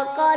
Alko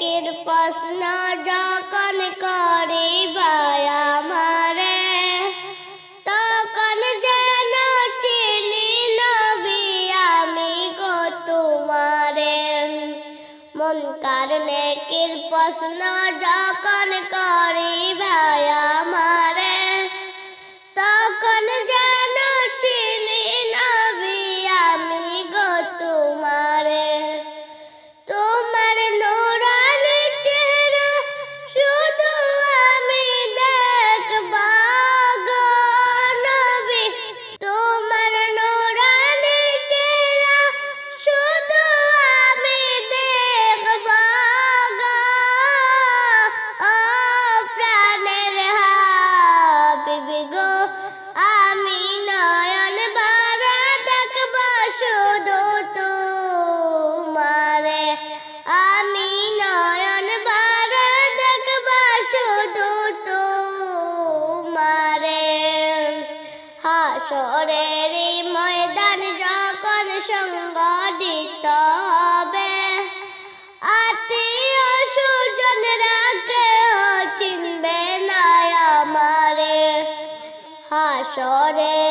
জিকির যখন করে আমারে, তখন যেন চিনি নবী আমি গো তোমারে। মন কারণে কির প্রশ্ন যখন করি ভাই হাসরে